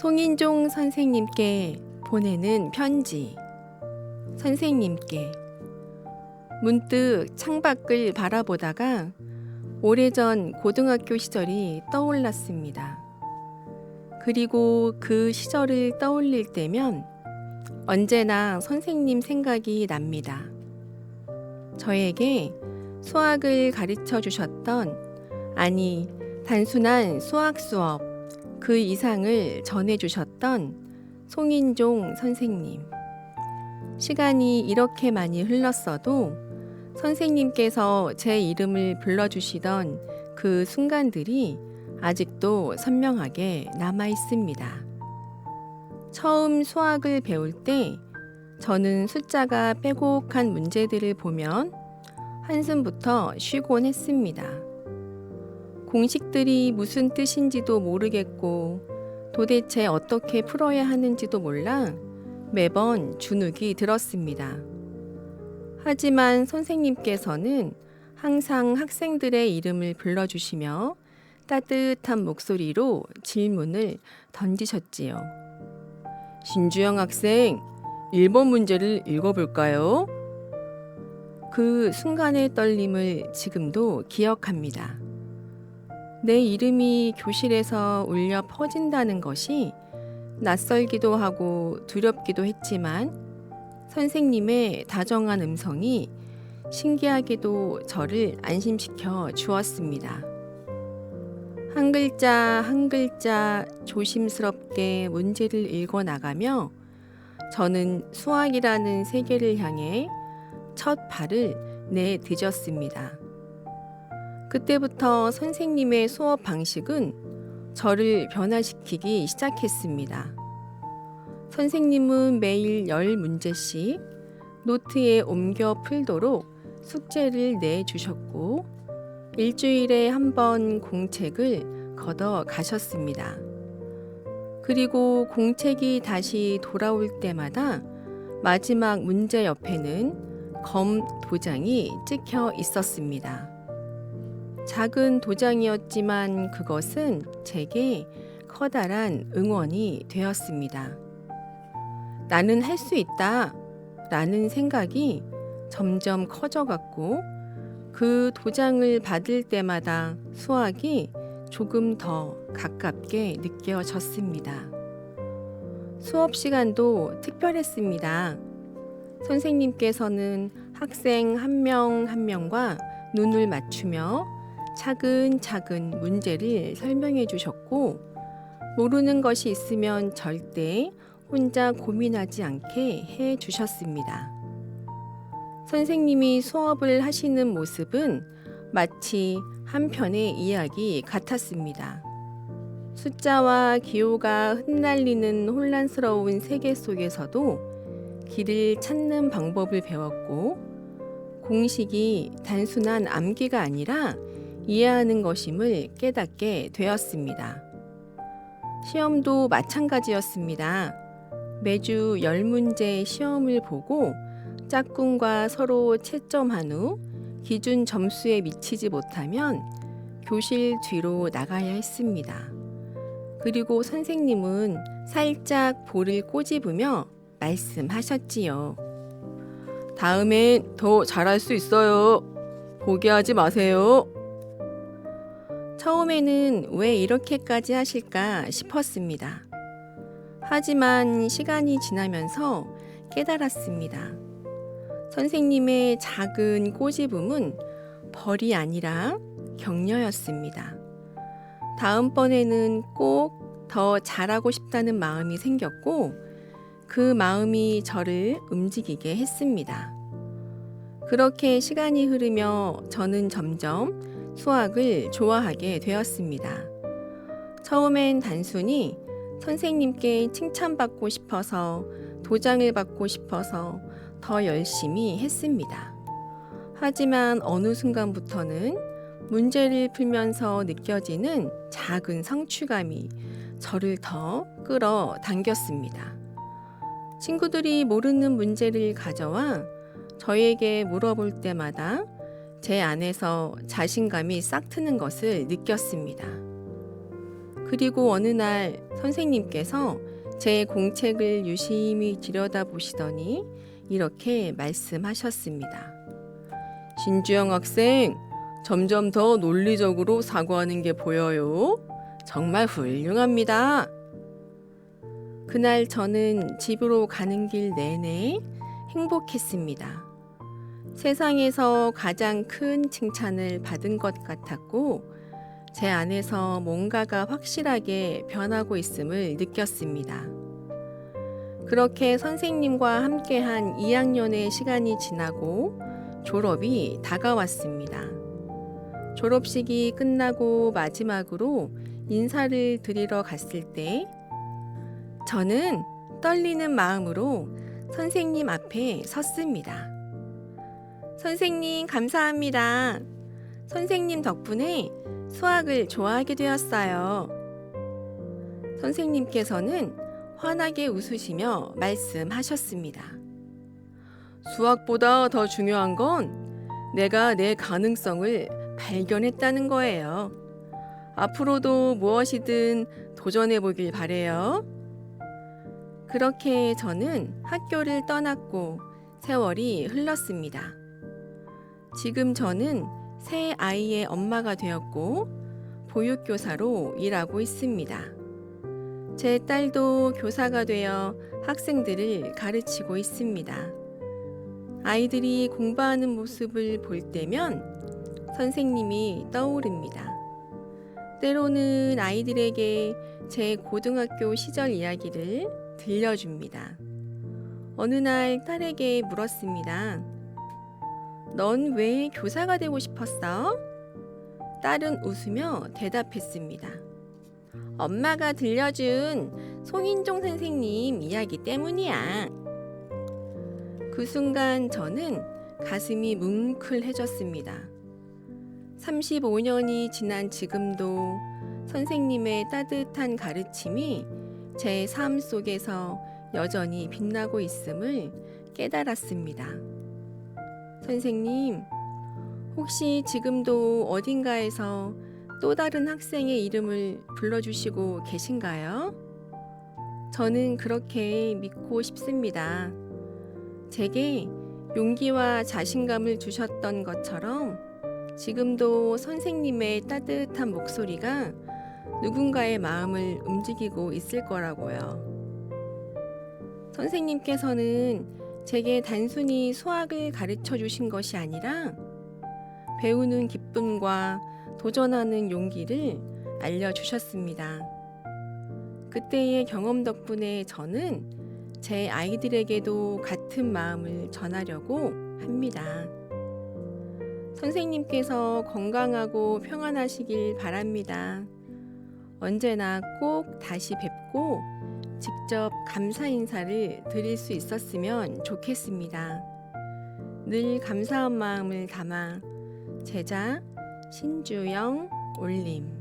송인종 선생님께 보내는 편지. 선생님께 문득 창밖을 바라보다가 오래전 고등학교 시절이 떠올랐습니다. 그리고 그 시절을 떠올릴 때면 언제나 선생님 생각이 납니다. 저에게 수학을 가르쳐 주셨던 아니 단순한 수학 수업 그 이상을 전해 주셨던 송인종 선생님. 시간이 이렇게 많이 흘렀어도 선생님께서 제 이름을 불러주시던 그 순간들이 아직도 선명하게 남아 있습니다. 처음 수학을 배울 때 저는 숫자가 빼곡한 문제들을 보면 한숨부터 쉬곤 했습니다. 공식들이 무슨 뜻인지도 모르겠고 도대체 어떻게 풀어야 하는지도 몰라 매번 주눅이 들었습니다. 하지만 선생님께서는 항상 학생들의 이름을 불러주시며 따뜻한 목소리로 질문을 던지셨지요. 신주영 학생, 1번 문제를 읽어볼까요? 그 순간의 떨림을 지금도 기억합니다. 내 이름이 교실에서 울려 퍼진다는 것이 낯설기도 하고 두렵기도 했지만 선생님의 다정한 음성이 신기하게도 저를 안심시켜 주었습니다. 한 글자 한 글자 조심스럽게 문제를 읽어 나가며 저는 수학이라는 세계를 향해 첫 발을 내딛었습니다. 그때부터 선생님의 수업 방식은 저를 변화시키기 시작했습니다. 선생님은 매일 10문제씩 노트에 옮겨 풀도록 숙제를 내주셨고, 일주일에 한 번 공책을 걷어 가셨습니다. 그리고 공책이 다시 돌아올 때마다 마지막 문제 옆에는 검 도장이 찍혀 있었습니다. 작은 도장이었지만 그것은 제게 커다란 응원이 되었습니다. 나는 할 수 있다 라는 생각이 점점 커져갔고 그 도장을 받을 때마다 수학이 조금 더 가깝게 느껴졌습니다. 수업 시간도 특별했습니다. 선생님께서는 학생 한 명한 명과 눈을 맞추며 차근차근 문제를 설명해 주셨고, 모르는 것이 있으면 절대 혼자 고민하지 않게 해 주셨습니다. 선생님이 수업을 하시는 모습은 마치 한 편의 이야기 같았습니다. 숫자와 기호가 흩날리는 혼란스러운 세계 속에서도 길을 찾는 방법을 배웠고, 공식이 단순한 암기가 아니라 이해하는 것임을 깨닫게 되었습니다. 시험도 마찬가지였습니다. 매주 10문제 시험을 보고 짝꿍과 서로 채점한 후 기준 점수에 미치지 못하면 교실 뒤로 나가야 했습니다. 그리고 선생님은 살짝 볼을 꼬집으며 말씀하셨지요. 다음엔 더 잘할 수 있어요. 포기하지 마세요. 처음에는 왜 이렇게까지 하실까 싶었습니다. 하지만 시간이 지나면서 깨달았습니다. 선생님의 작은 꼬집음은 벌이 아니라 격려였습니다. 다음번에는 꼭 더 잘하고 싶다는 마음이 생겼고, 그 마음이 저를 움직이게 했습니다. 그렇게 시간이 흐르며 저는 점점 수학을 좋아하게 되었습니다. 처음엔 단순히 선생님께 칭찬받고 싶어서 도장을 받고 싶어서 더 열심히 했습니다. 하지만 어느 순간부터는 문제를 풀면서 느껴지는 작은 성취감이 저를 더 끌어 당겼습니다. 친구들이 모르는 문제를 가져와 저에게 물어볼 때마다 제 안에서 자신감이 싹 트는 것을 느꼈습니다. 그리고 어느 날 선생님께서 제 공책을 유심히 들여다보시더니 이렇게 말씀하셨습니다. 신주영 학생, 점점 더 논리적으로 사고하는 게 보여요. 정말 훌륭합니다. 그날 저는 집으로 가는 길 내내 행복했습니다. 세상에서 가장 큰 칭찬을 받은 것 같았고, 제 안에서 뭔가가 확실하게 변하고 있음을 느꼈습니다. 그렇게 선생님과 함께한 2학년의 시간이 지나고 졸업이 다가왔습니다. 졸업식이 끝나고 마지막으로 인사를 드리러 갔을 때 저는 떨리는 마음으로 선생님 앞에 섰습니다. 선생님, 감사합니다. 선생님 덕분에 수학을 좋아하게 되었어요. 선생님께서는 환하게 웃으시며 말씀하셨습니다. 수학보다 더 중요한 건 내가 내 가능성을 발견했다는 거예요. 앞으로도 무엇이든 도전해 보길 바래요. 그렇게 저는 학교를 떠났고 세월이 흘렀습니다. 지금 저는 새 아이의 엄마가 되었고 보육교사로 일하고 있습니다. 제 딸도 교사가 되어 학생들을 가르치고 있습니다. 아이들이 공부하는 모습을 볼 때면 선생님이 떠오릅니다. 때로는 아이들에게 제 고등학교 시절 이야기를 들려줍니다. 어느 날 딸에게 물었습니다. 넌 왜 교사가 되고 싶었어? 딸은 웃으며 대답했습니다. 엄마가 들려준 송인종 선생님 이야기 때문이야. 그 순간 저는 가슴이 뭉클해졌습니다. 35년이 지난 지금도 선생님의 따뜻한 가르침이 제 삶 속에서 여전히 빛나고 있음을 깨달았습니다. 선생님, 혹시 지금도 어딘가에서 또 다른 학생의 이름을 불러주시고 계신가요? 저는 그렇게 믿고 싶습니다. 제게 용기와 자신감을 주셨던 것처럼 지금도 선생님의 따뜻한 목소리가 누군가의 마음을 움직이고 있을 거라고요. 선생님께서는 제게 단순히 수학을 가르쳐 주신 것이 아니라 배우는 기쁨과 도전하는 용기를 알려주셨습니다. 그때의 경험 덕분에 저는 제 아이들에게도 같은 마음을 전하려고 합니다. 선생님께서 건강하고 평안하시길 바랍니다. 언제나 꼭 다시 뵙고 직접 감사 인사를 드릴 수 있었으면 좋겠습니다. 늘 감사한 마음을 담아 제자 신주영 올림